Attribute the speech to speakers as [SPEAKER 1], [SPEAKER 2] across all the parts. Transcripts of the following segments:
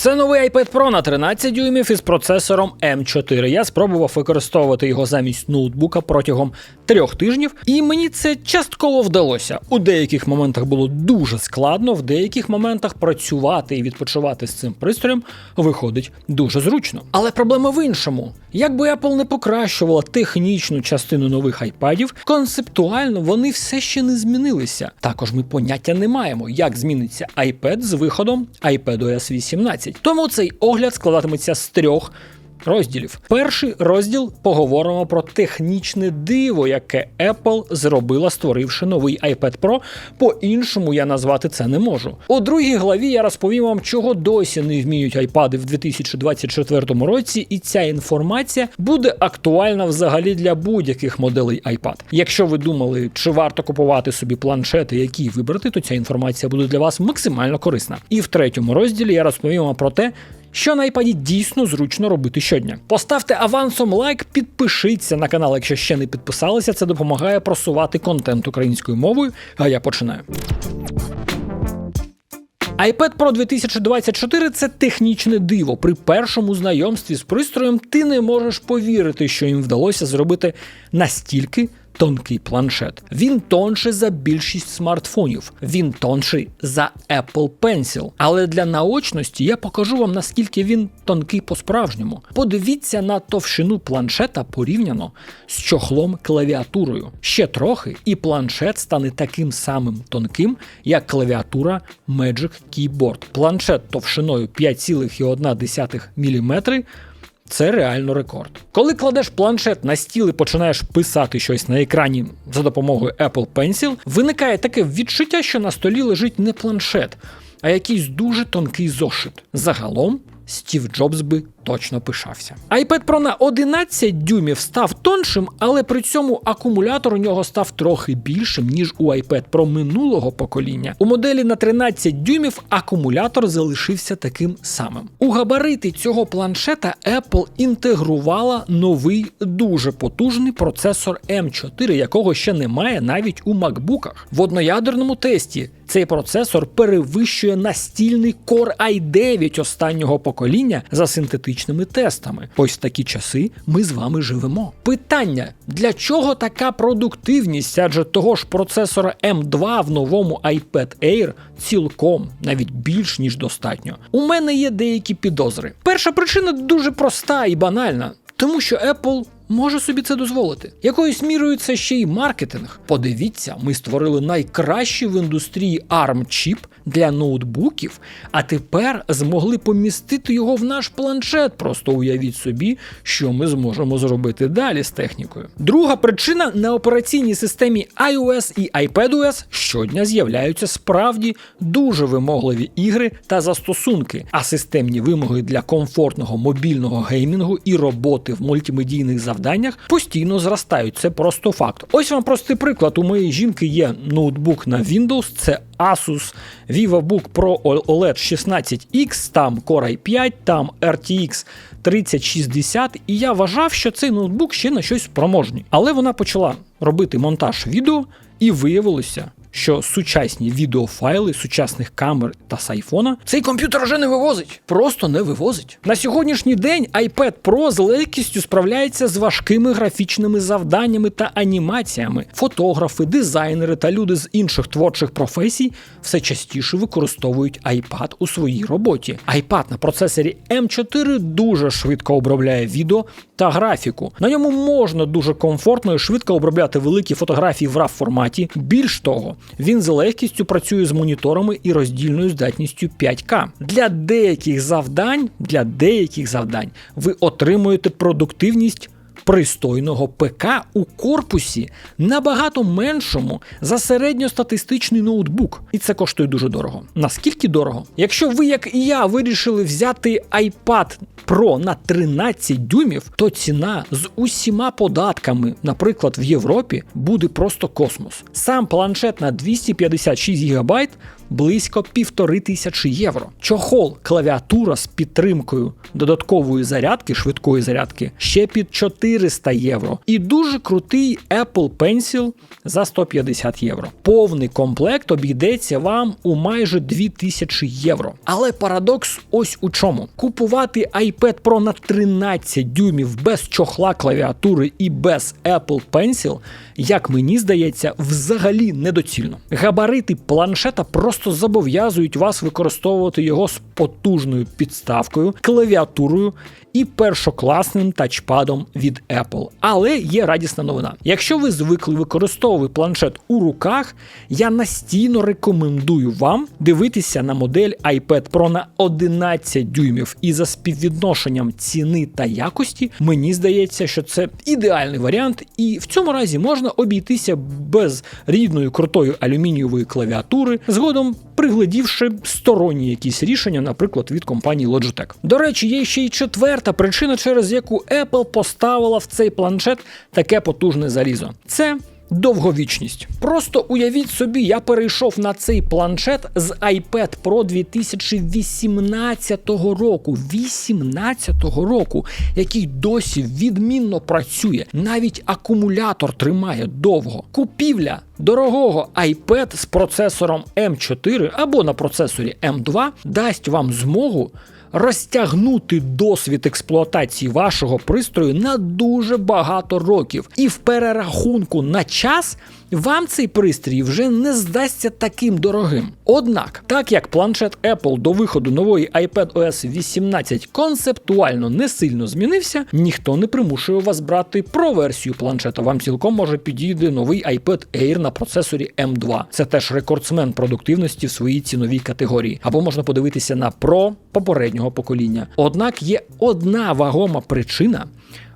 [SPEAKER 1] Це новий iPad Pro на 13 дюймів із процесором M4. Я спробував використовувати його замість ноутбука протягом трьох тижнів, і мені це частково вдалося. У деяких моментах було дуже складно, в деяких моментах працювати і відпочивати з цим пристроєм виходить дуже зручно. Але проблема в іншому. Якби Apple не покращувала технічну частину нових айпадів, концептуально вони все ще не змінилися. Також ми поняття не маємо, як зміниться iPad з виходом iPadOS 18. Тому цей огляд складатиметься з трьох. Розділів. Перший розділ поговоримо про технічне диво, яке Apple зробила, створивши новий iPad Pro. По-іншому я назвати це не можу. У другій главі я розповім вам, чого досі не вміють iPad в 2024 році, і ця інформація буде актуальна взагалі для будь-яких моделей iPad. Якщо ви думали, чи варто купувати собі планшети, які вибрати, то ця інформація буде для вас максимально корисна. І в третьому розділі я розповім вам про те, що на iPad дійсно зручно робити щодня. Поставте авансом лайк, підпишіться на канал, якщо ще не підписалися. Це допомагає просувати контент українською мовою. А я починаю. iPad Pro 2024 це технічне диво. При першому знайомстві з пристроєм ти не можеш повірити, що їм вдалося зробити настільки тонкий планшет. Він тонший за більшість смартфонів. Він тонший за Apple Pencil. Але для наочності я покажу вам, наскільки він тонкий по-справжньому. Подивіться на товщину планшета порівняно з чохлом клавіатурою. Ще трохи, і планшет стане таким самим тонким, як клавіатура Magic Keyboard. Планшет товщиною 5,1 мм це реально рекорд. Коли кладеш планшет на стіл і починаєш писати щось на екрані за допомогою Apple Pencil, виникає таке відчуття, що на столі лежить не планшет, а якийсь дуже тонкий зошит. Загалом Стів Джобс би точно пишався. iPad Pro на 11 дюймів став тоншим, але при цьому акумулятор у нього став трохи більшим, ніж у iPad Pro минулого покоління. У моделі на 13 дюймів акумулятор залишився таким самим. У габарити цього планшета Apple інтегрувала новий дуже потужний процесор M4, якого ще немає навіть у макбуках. В одноядерному тесті цей процесор перевищує настільний Core i9 останнього покоління за синтетичними тестами. Ось в такі часи ми з вами живемо. Питання: для чого така продуктивність? Адже того ж процесора M2 в новому iPad Air цілком навіть більш ніж достатньо. У мене є деякі підозри. Перша причина дуже проста і банальна, тому що Apple може собі це дозволити. Якоюсь мірою це ще й маркетинг. Подивіться, ми створили найкращий в індустрії ARM чіп для ноутбуків, а тепер змогли помістити його в наш планшет. Просто уявіть собі, що ми зможемо зробити далі з технікою. Друга причина на операційній системі iOS і iPadOS щодня з'являються справді дуже вимогливі ігри та застосунки, а системні вимоги для комфортного мобільного геймінгу і роботи в мультимедійних завданнях постійно зростають. Це просто факт. Ось вам простий приклад. У моєї жінки є ноутбук на Windows, це Asus VivoBook Pro OLED 16X, там Core i5, там RTX 3060, і я вважав, що цей ноутбук ще на щось спроможний. Але вона почала робити монтаж відео і виявилося. Що сучасні відеофайли сучасних камер та з айфона цей комп'ютер вже не вивозить, просто не вивозить. На сьогоднішній день iPad Pro з легкістю справляється з важкими графічними завданнями та анімаціями. Фотографи, дизайнери та люди з інших творчих професій все частіше використовують iPad у своїй роботі. iPad на процесорі M4 дуже швидко обробляє відео та графіку. На ньому можна дуже комфортно і швидко обробляти великі фотографії в RAW форматі. Більш того, він з легкістю працює з моніторами і роздільною здатністю 5К. Для деяких завдань, для деяких завдань ви отримуєте продуктивність. Пристойного ПК у корпусі набагато меншому за середньостатистичний ноутбук, і це коштує дуже дорого. Наскільки дорого? Якщо ви, як і я, вирішили взяти iPad Pro на 13 дюймів, то ціна з усіма податками, наприклад, в Європі, буде просто космос. Сам планшет на 256 ГБ близько півтори тисячі євро. Чохол, клавіатура з підтримкою додаткової зарядки, швидкої зарядки, ще під 400 євро. І дуже крутий Apple Pencil за 150 євро. Повний комплект обійдеться вам у майже 2000 євро. Але парадокс ось у чому: купувати iPad Pro на 13 дюймів без чохла клавіатури і без Apple Pencil, як мені здається, взагалі недоцільно. Габарити планшета просто зобов'язують вас використовувати його з потужною підставкою, клавіатурою і першокласним тачпадом від Apple. Але є радісна новина. Якщо ви звикли використовувати планшет у руках, я настійно рекомендую вам дивитися на модель iPad Pro на 11 дюймів. І за співвідношенням ціни та якості, мені здається, що це ідеальний варіант, і в цьому разі можна обійтися без рідної крутої алюмінієвої клавіатури, згодом приглядівши сторонні якісь рішення, наприклад, від компанії Logitech. До речі, є ще й четверта причина, через яку Apple поставила в цей планшет таке потужне залізо. Це Довговічність. Просто уявіть собі, я перейшов на цей планшет з iPad Pro 2018 року. 18 року, який досі відмінно працює. Навіть акумулятор тримає довго. Купівля дорогого iPad з процесором M4 або на процесорі M2 дасть вам змогу розтягнути досвід експлуатації вашого пристрою на дуже багато років. І в перерахунку на час вам цей пристрій вже не здасться таким дорогим. Однак, так як планшет Apple до виходу нової iPad OS 18 концептуально не сильно змінився, ніхто не примушує вас брати про версію планшета. Вам цілком може підійти новий iPad Air на процесорі M2. Це теж рекордсмен продуктивності в своїй ціновій категорії. Або можна подивитися на Pro попереднього покоління. Однак є одна вагома причина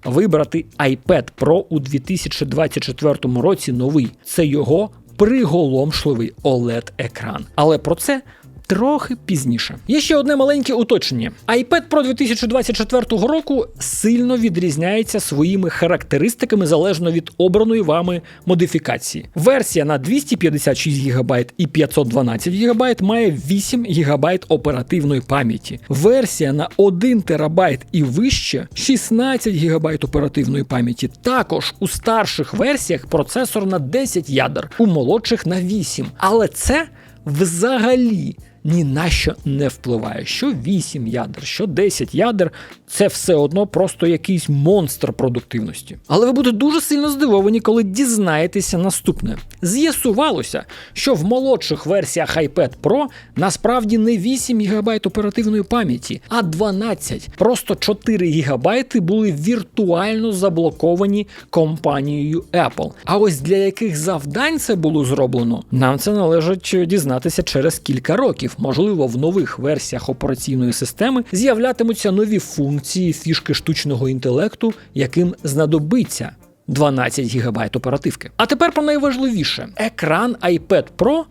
[SPEAKER 1] вибрати iPad Pro у 2024 році новий. Це його приголомшливий oled екран Але про це трохи пізніше. Є ще одне маленьке уточнення: iPad Pro 2024 року сильно відрізняється своїми характеристиками залежно від обраної вами модифікації. Версія на 256 ГБ і 512 ГБ має 8 ГБ оперативної пам'яті. Версія на 1 ТБ і вище 16 ГБ оперативної пам'яті. Також у старших версіях процесор на 10 ядер, у молодших на 8. Але це взагалі ні на що не впливає. Що 8 ядер, що 10 ядер це все одно просто якийсь монстр продуктивності. Але ви будете дуже сильно здивовані, коли дізнаєтеся наступне. З'ясувалося, що в молодших версіях iPad Pro насправді не 8 ГБ оперативної пам'яті, а 12. Просто 4 ГБ були віртуально заблоковані компанією Apple. А ось для яких завдань це було зроблено, нам це належить дізнатися через кілька років можливо, в нових версіях операційної системи з'являтимуться нові функції фішки штучного інтелекту, яким знадобиться 12 ГБ оперативки. А тепер про найважливіше: екран iPad Pro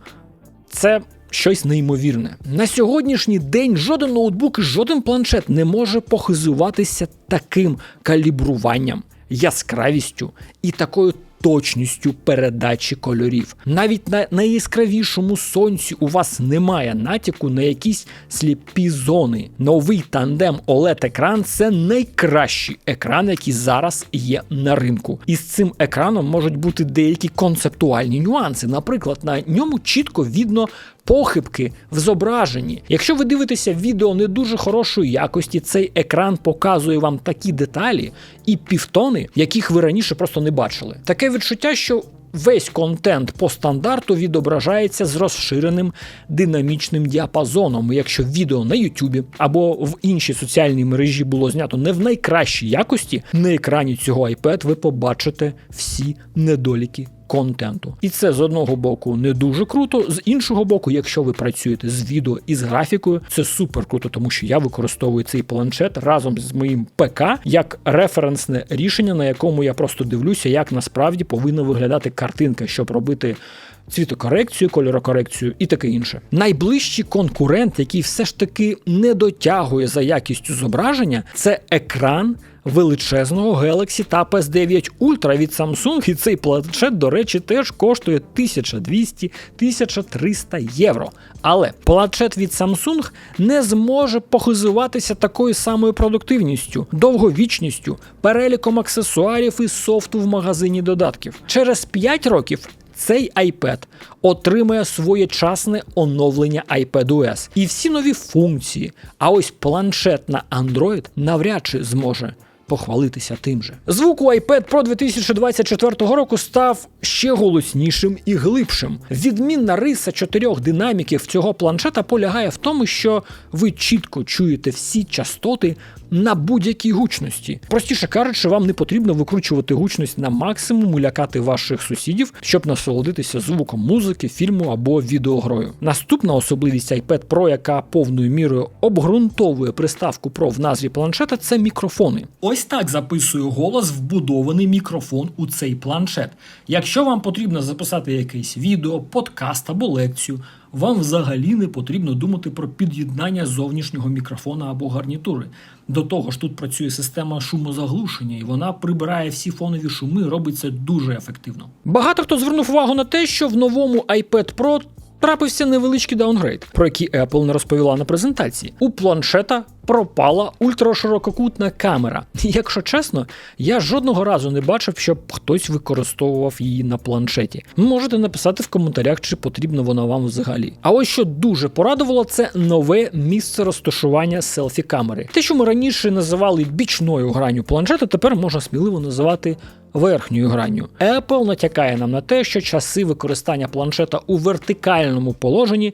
[SPEAKER 1] це. Щось неймовірне. На сьогоднішній день жоден ноутбук і жоден планшет не може похизуватися таким калібруванням, яскравістю і такою точністю передачі кольорів. Навіть на найяскравішому сонці у вас немає натяку на якісь сліпі зони. Новий тандем oled екран це найкращий екран, який зараз є на ринку. І з цим екраном можуть бути деякі концептуальні нюанси. Наприклад, на ньому чітко видно похибки в зображенні. Якщо ви дивитеся відео не дуже хорошої якості, цей екран показує вам такі деталі і півтони, яких ви раніше просто не бачили. Таке відчуття, що Весь контент по стандарту відображається з розширеним динамічним діапазоном. Якщо відео на Ютубі або в іншій соціальній мережі було знято не в найкращій якості, на екрані цього iPad ви побачите всі недоліки контенту. І це з одного боку не дуже круто, з іншого боку, якщо ви працюєте з відео і з графікою, це супер круто, тому що я використовую цей планшет разом з моїм ПК як референсне рішення, на якому я просто дивлюся, як насправді повинна виглядати картинка, щоб робити цвітокорекцію, кольорокорекцію і таке інше. Найближчий конкурент, який все ж таки не дотягує за якістю зображення, це екран. Величезного Galaxy Tab S9 Ultra від Samsung, і цей планшет, до речі, теж коштує 1200-1300 євро. Але планшет від Samsung не зможе похизуватися такою самою продуктивністю, довговічністю, переліком аксесуарів і софту в магазині додатків. Через 5 років цей iPad отримає своєчасне оновлення iPadOS і всі нові функції. А ось планшет на Android навряд чи зможе. Похвалитися тим же. Звук у iPad Pro 2024 року став ще голоснішим і глибшим. Відмінна риса чотирьох динаміків цього планшета полягає в тому, що ви чітко чуєте всі частоти на будь-якій гучності. Простіше кажучи, вам не потрібно викручувати гучність на максимум і лякати ваших сусідів, щоб насолодитися звуком музики, фільму або відеогрою. Наступна особливість iPad Pro, яка повною мірою обґрунтовує приставку Pro в назві планшета, це мікрофони. Ось так записує голос вбудований мікрофон у цей планшет. Якщо вам потрібно записати якесь відео, подкаст або лекцію, вам взагалі не потрібно думати про під'єднання зовнішнього мікрофона або гарнітури. До того ж, тут працює система шумозаглушення, і вона прибирає всі фонові шуми, робить це дуже ефективно. Багато хто звернув увагу на те, що в новому iPad Pro трапився невеличкий даунгрейд, про який Apple не розповіла на презентації. У планшета пропала ультраширококутна камера. Якщо чесно, я жодного разу не бачив, щоб хтось використовував її на планшеті. Можете написати в коментарях, чи потрібна вона вам взагалі. А ось що дуже порадувало, це нове місце розташування селфі-камери. Те, що ми раніше називали бічною гранню планшета, тепер можна сміливо називати. Верхньою гранню Apple натякає нам на те, що часи використання планшета у вертикальному положенні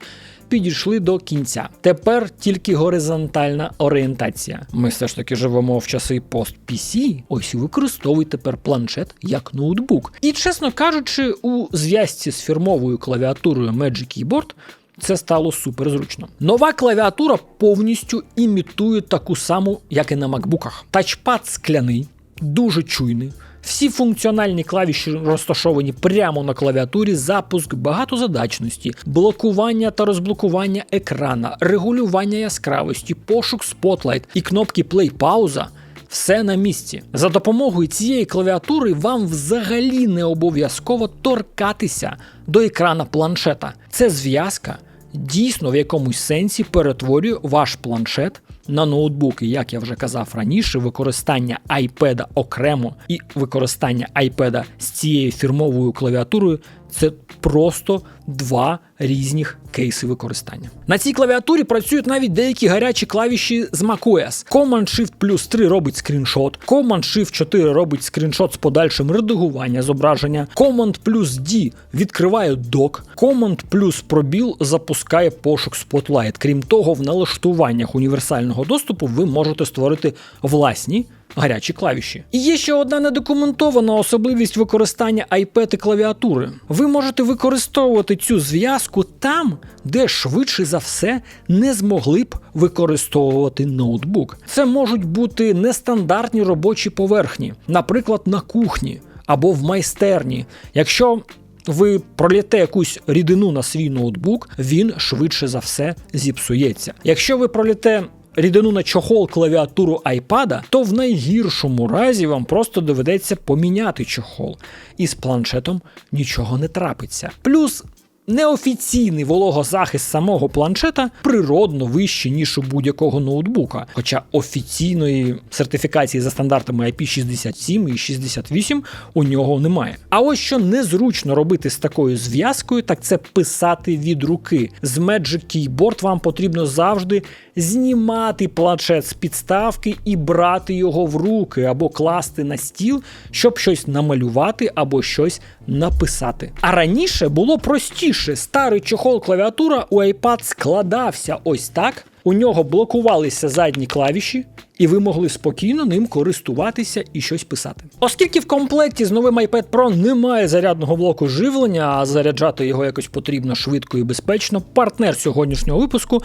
[SPEAKER 1] підійшли до кінця. Тепер тільки горизонтальна орієнтація. Ми все ж таки живемо в часи пост PC, Ось і використовуй тепер планшет як ноутбук. І чесно кажучи, у зв'язці з фірмовою клавіатурою Magic Keyboard це стало супер зручно. Нова клавіатура повністю імітує таку саму, як і на макбуках. Тачпад скляний, дуже чуйний. Всі функціональні клавіші розташовані прямо на клавіатурі, запуск багатозадачності, блокування та розблокування екрана, регулювання яскравості, пошук Spotlight і кнопки Play-пауза. Все на місці. За допомогою цієї клавіатури вам взагалі не обов'язково торкатися до екрана планшета. Це зв'язка дійсно в якомусь сенсі перетворює ваш планшет на ноутбуки, як я вже казав раніше, використання iPad окремо і використання iPad з цією фірмовою клавіатурою це просто два різних кейси використання. На цій клавіатурі працюють навіть деякі гарячі клавіші з macOS. Command-Shift плюс 3 робить скріншот, Command-Shift 4 робить скріншот з подальшим редагування зображення, Command плюс D відкриває док, Command плюс пробіл запускає пошук Spotlight. Крім того, в налаштуваннях універсального доступу ви можете створити власні гарячі клавіші. І є ще одна недокументована особливість використання iPad і клавіатури. Ви можете використовувати цю зв'язку там, де швидше за все не змогли б використовувати ноутбук. Це можуть бути нестандартні робочі поверхні, наприклад, на кухні або в майстерні. Якщо ви проліте якусь рідину на свій ноутбук, він швидше за все зіпсується. Якщо ви проліте рідину на чохол клавіатуру iPad, то в найгіршому разі вам просто доведеться поміняти чохол, і з планшетом нічого не трапиться. Плюс Неофіційний вологозахист самого планшета природно вищий, ніж у будь-якого ноутбука, хоча офіційної сертифікації за стандартами IP67 і 68 у нього немає. А ось що незручно робити з такою зв'язкою, так це писати від руки. З Magic Keyboard вам потрібно завжди знімати планшет з підставки і брати його в руки або класти на стіл, щоб щось намалювати або щось написати. А раніше було простіше. Старий чохол клавіатура у iPad складався ось так. У нього блокувалися задні клавіші, і ви могли спокійно ним користуватися і щось писати. Оскільки в комплекті з новим iPad Pro немає зарядного блоку живлення, а заряджати його якось потрібно швидко і безпечно, партнер сьогоднішнього випуску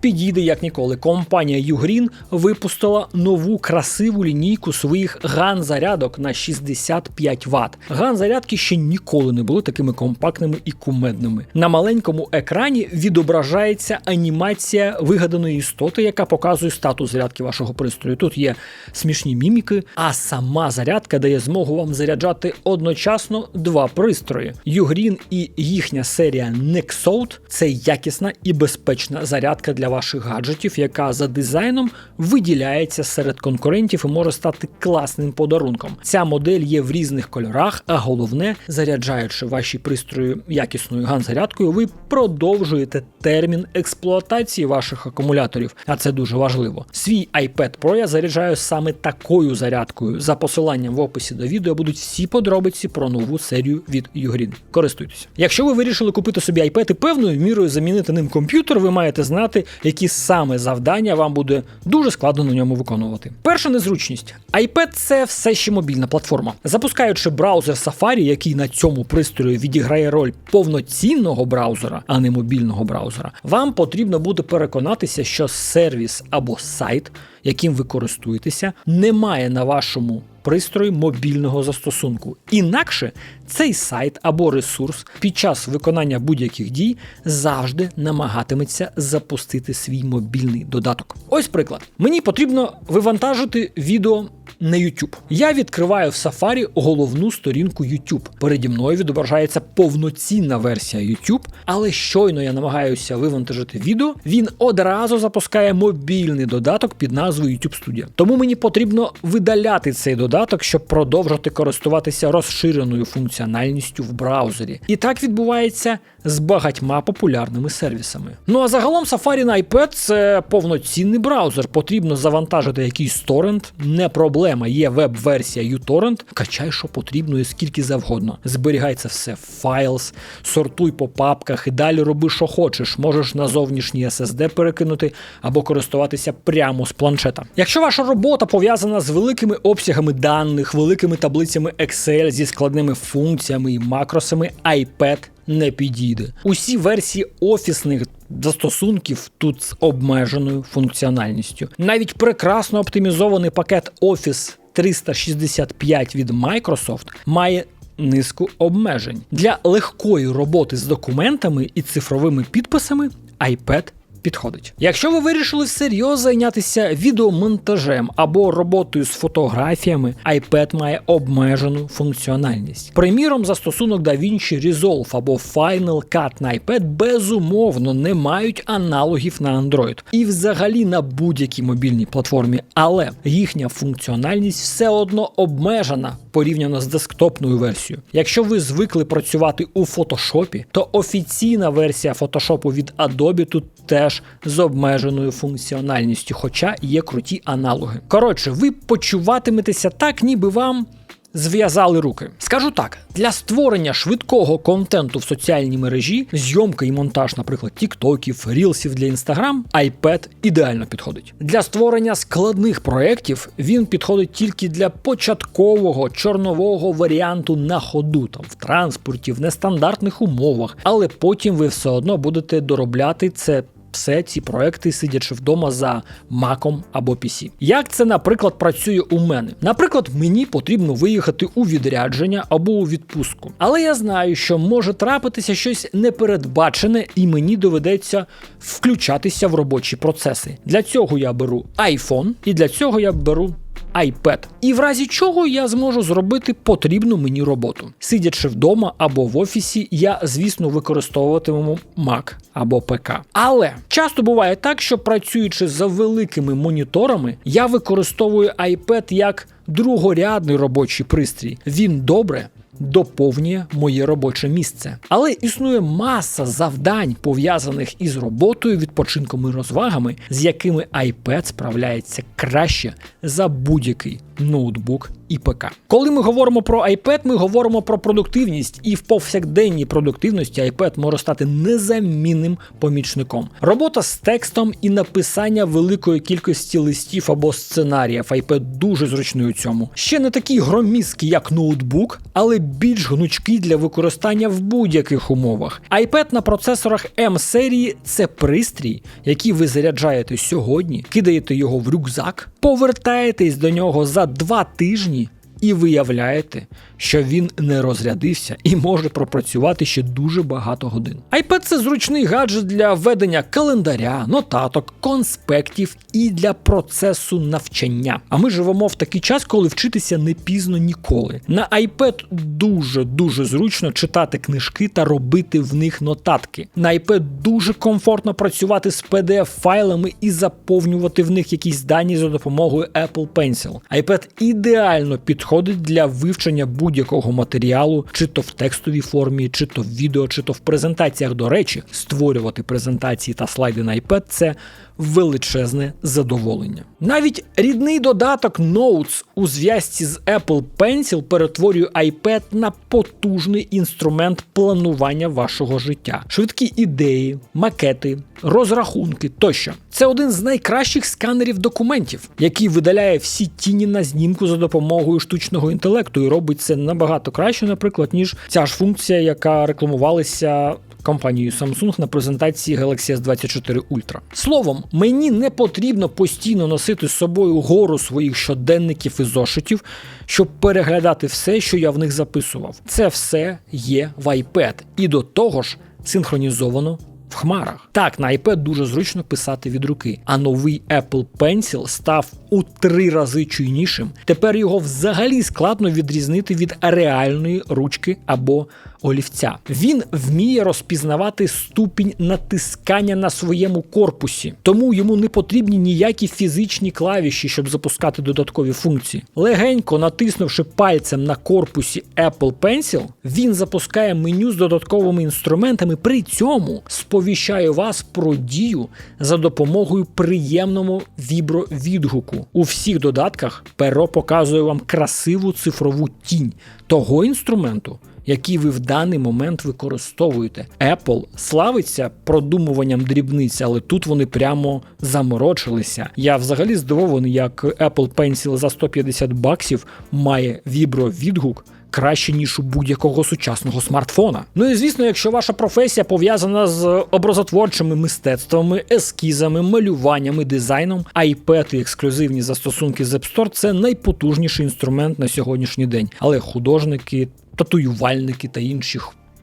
[SPEAKER 1] підійде як ніколи. Компанія Ugreen випустила нову красиву лінійку своїх ган-зарядок на 65 Вт. Ган-зарядки ще ніколи не були такими компактними і кумедними. На маленькому екрані відображається анімація вигаданої істоти, яка показує статус зарядки вашого пристрою. Тут є смішні міміки, а сама зарядка дає змогу вам заряджати одночасно два пристрої. Ugreen і їхня серія Nexout – це якісна і безпечна зарядка для ваших гаджетів, яка за дизайном виділяється серед конкурентів і може стати класним подарунком. Ця модель є в різних кольорах, а головне, заряджаючи ваші пристрої якісною ган-зарядкою, ви продовжуєте термін експлуатації ваших акумуляторів, а це дуже важливо. Свій iPad Pro я заряджаю саме такою зарядкою. За посиланням в описі до відео будуть всі подробиці про нову серію від Ugreen. Користуйтесь. Якщо ви вирішили купити собі iPad і певною мірою замінити ним комп'ютер, ви маєте знати, які саме завдання вам буде дуже складно на ньому виконувати. Перша незручність. iPad це все ще мобільна платформа. Запускаючи браузер Safari, який на цьому пристрої відіграє роль повноцінного браузера, а не мобільного браузера, вам потрібно буде переконатися, що сервіс або сайт, яким ви користуєтеся, немає на вашому пристрої мобільного застосунку. Інакше цей сайт або ресурс під час виконання будь-яких дій завжди намагатиметься запустити свій мобільний додаток. Ось приклад. Мені потрібно вивантажити відео. На YouTube. Я відкриваю в Safari головну сторінку YouTube. Переді мною відображається повноцінна версія YouTube, але щойно я намагаюся вивантажити відео, він одразу запускає мобільний додаток під назвою YouTube Studio. Тому мені потрібно видаляти цей додаток, щоб продовжити користуватися розширеною функціональністю в браузері. І так відбувається з багатьма популярними сервісами. Ну а загалом Safari на iPad це повноцінний браузер. Потрібно завантажити якийсь торрент, не проблема. Є веб-версія uTorrent, качай, що потрібно і скільки завгодно. Зберігай це все в Files, сортуй по папках і далі роби, що хочеш. Можеш на зовнішній SSD перекинути або користуватися прямо з планшета. Якщо ваша робота пов'язана з великими обсягами даних, великими таблицями Excel зі складними функціями і макросами, iPad не підійде. Усі версії офісних застосунків тут з обмеженою функціональністю. Навіть прекрасно оптимізований пакет Office 365 від Microsoft має низку обмежень для легкої роботи з документами і цифровими підписами. iPad підходить. Якщо ви вирішили всерйоз зайнятися відеомонтажем або роботою з фотографіями, iPad має обмежену функціональність. Приміром, застосунок DaVinci Resolve або Final Cut на iPad безумовно не мають аналогів на Android і взагалі на будь-якій мобільній платформі, але їхня функціональність все одно обмежена порівняно з десктопною версією. Якщо ви звикли працювати у фотошопі, то офіційна версія фотошопу від Adobe тут теж з обмеженою функціональністю, хоча є круті аналоги. Коротше, ви почуватиметеся так, ніби вам. Зв'язали руки. Скажу так: для створення швидкого контенту в соціальній мережі, зйомка і монтаж, наприклад, тіктоків, рілсів для інстаграм, iPad ідеально підходить. Для створення складних проєктів він підходить тільки для початкового чорнового варіанту на ходу, там в транспорті, в нестандартних умовах, але потім ви все одно будете доробляти це все ці проекти, сидячи вдома за маком або PC. Як це, наприклад, працює у мене? Наприклад, мені потрібно виїхати у відрядження або у відпустку. Але я знаю, що може трапитися щось непередбачене, і мені доведеться включатися в робочі процеси. Для цього я беру iPhone, і для цього я беру iPad. І в разі чого я зможу зробити потрібну мені роботу. Сидячи вдома або в офісі, я, звісно, використовуватиму Mac або ПК. Але часто буває так, що працюючи за великими моніторами, я використовую iPad як другорядний робочий пристрій. Він добре доповнює моє робоче місце. Але існує маса завдань, пов'язаних із роботою, відпочинком і розвагами, з якими iPad справляється краще за будь-який ноутбук і ПК. Коли ми говоримо про iPad, ми говоримо про продуктивність, і в повсякденній продуктивності iPad може стати незамінним помічником. Робота з текстом і написання великої кількості листів або сценаріїв. iPad дуже зручний у цьому. Ще не такий громісткий, як ноутбук, але більш гнучкий для використання в будь-яких умовах. iPad на процесорах M серії це пристрій, який ви заряджаєте сьогодні, кидаєте його в рюкзак, повертаєтесь до нього за два тижні. І виявляєте, що він не розрядився і може пропрацювати ще дуже багато годин. iPad – це зручний гаджет для ведення календаря, нотаток, конспектів і для процесу навчання. А ми живемо в такий час, коли вчитися не пізно ніколи. На iPad дуже дуже зручно читати книжки та робити в них нотатки. На iPad дуже комфортно працювати з pdf файлами і заповнювати в них якісь дані за допомогою Apple Pencil. iPad ідеально підходить для вивчення будь-якого матеріалу, чи то в текстовій формі, чи то в відео, чи то в презентаціях. До речі, створювати презентації та слайди на iPad – це величезне задоволення. Навіть рідний додаток Notes у зв'язці з Apple Pencil перетворює iPad на потужний інструмент планування вашого життя, швидкі ідеї, макети, розрахунки тощо. Це один з найкращих сканерів документів, який видаляє всі тіні на знімку за допомогою штучного інтелекту і робить це набагато краще, наприклад, ніж ця ж функція, яка рекламувалася компанією Samsung на презентації Galaxy S24 Ultra. Словом, мені не потрібно постійно носити з собою гору своїх щоденників і зошитів, щоб переглядати все, що я в них записував. Це все є в iPad. І до того ж синхронізовано. В хмарах так на iPad дуже зручно писати від руки, а новий Apple Pencil став у три рази чуйнішим. Тепер його взагалі складно відрізнити від реальної ручки або олівця. Він вміє розпізнавати ступінь натискання на своєму корпусі, тому йому не потрібні ніякі фізичні клавіші, щоб запускати додаткові функції. Легенько натиснувши пальцем на корпусі Apple Pencil, він запускає меню з додатковими інструментами. При цьому сповіщає вас про дію за допомогою приємного вібровідгуку. У всіх додатках перо показує вам красиву цифрову тінь того інструменту який ви в даний момент використовуєте. Apple славиться продумуванням дрібниць, але тут вони прямо заморочилися. Я взагалі здивований, як Apple Pencil за 150 баксів має вібровідгук. Краще ніж у будь-якого сучасного смартфона. Ну і звісно, якщо ваша професія пов'язана з образотворчими мистецтвами, ескізами, малюваннями, дизайном, iPad і ексклюзивні застосунки з App Store – це найпотужніший інструмент на сьогоднішній день. Але художники татуювальники та інші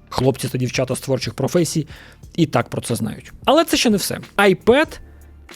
[SPEAKER 1] хлопці та дівчата з творчих професій і так про це знають. Але це ще не все. iPad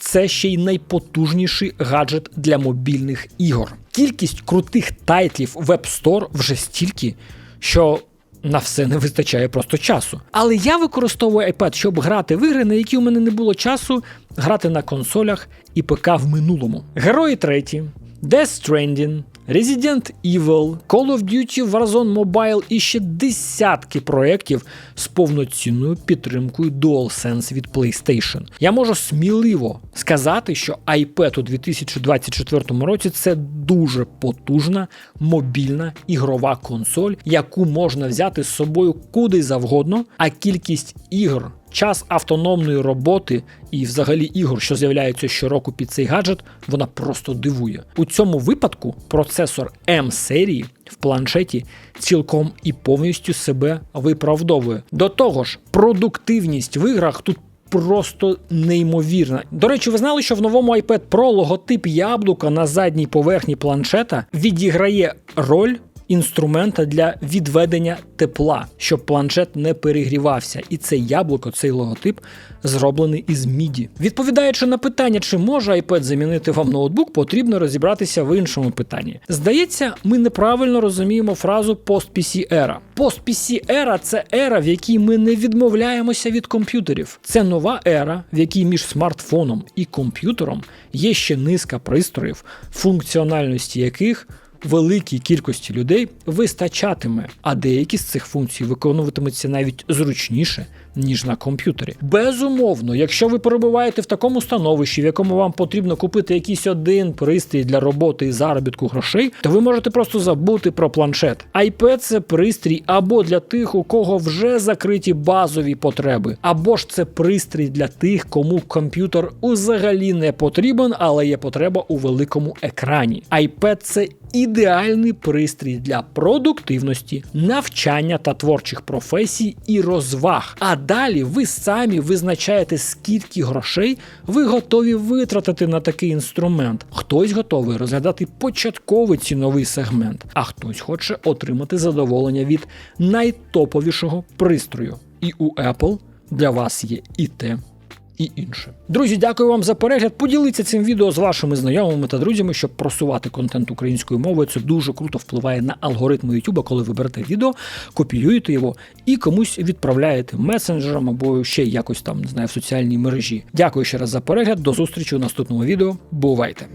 [SPEAKER 1] це ще й найпотужніший гаджет для мобільних ігор. Кількість крутих тайтлів в App Store вже стільки, що. На все не вистачає просто часу. Але я використовую iPad, щоб грати в ігри, на які у мене не було часу грати на консолях і ПК в минулому. Герої треті, Death Stranding, Resident Evil, Call of Duty Warzone Mobile і ще десятки проєктів з повноцінною підтримкою DualSense від PlayStation. Я можу сміливо сказати, що iPad у 2024 році це дуже потужна мобільна ігрова консоль, яку можна взяти з собою куди завгодно, а кількість ігор. Час автономної роботи і, взагалі, ігор, що з'являються щороку під цей гаджет, вона просто дивує. У цьому випадку процесор М серії в планшеті цілком і повністю себе виправдовує. До того ж, продуктивність в іграх тут. Просто неймовірна. До речі, ви знали, що в новому iPad Pro логотип яблука на задній поверхні планшета відіграє роль інструмента для відведення тепла, щоб планшет не перегрівався. І це яблуко, цей логотип зроблений із міді. Відповідаючи на питання, чи може iPad замінити вам ноутбук, потрібно розібратися в іншому питанні. Здається, ми неправильно розуміємо фразу пост-PC ера. Пост-PC ера це ера, в якій ми не відмовляємося від комп'ютерів. Це нова ера, в якій між смартфоном і комп'ютером є ще низка пристроїв, функціональності яких великій кількості людей вистачатиме, а деякі з цих функцій виконуватимуться навіть зручніше ніж на комп'ютері. Безумовно, якщо ви перебуваєте в такому становищі, в якому вам потрібно купити якийсь один пристрій для роботи і заробітку грошей, то ви можете просто забути про планшет. iPad – це пристрій або для тих, у кого вже закриті базові потреби, або ж це пристрій для тих, кому комп'ютер взагалі не потрібен, але є потреба у великому екрані. iPad – це ідеальний пристрій для продуктивності, навчання та творчих професій і розваг. А далі ви самі визначаєте, скільки грошей ви готові витратити на такий інструмент. Хтось готовий розглядати початковий ціновий сегмент, а хтось хоче отримати задоволення від найтоповішого пристрою. І у Apple для вас є і те, і інше. Друзі, дякую вам за перегляд. Поділіться цим відео з вашими знайомими та друзями, щоб просувати контент українською мовою. Це дуже круто впливає на алгоритми YouTube, коли ви берете відео, копіюєте його і комусь відправляєте месенджером або ще якось там не знаю в соціальній мережі. Дякую ще раз за перегляд. До зустрічі у наступному відео. Бувайте!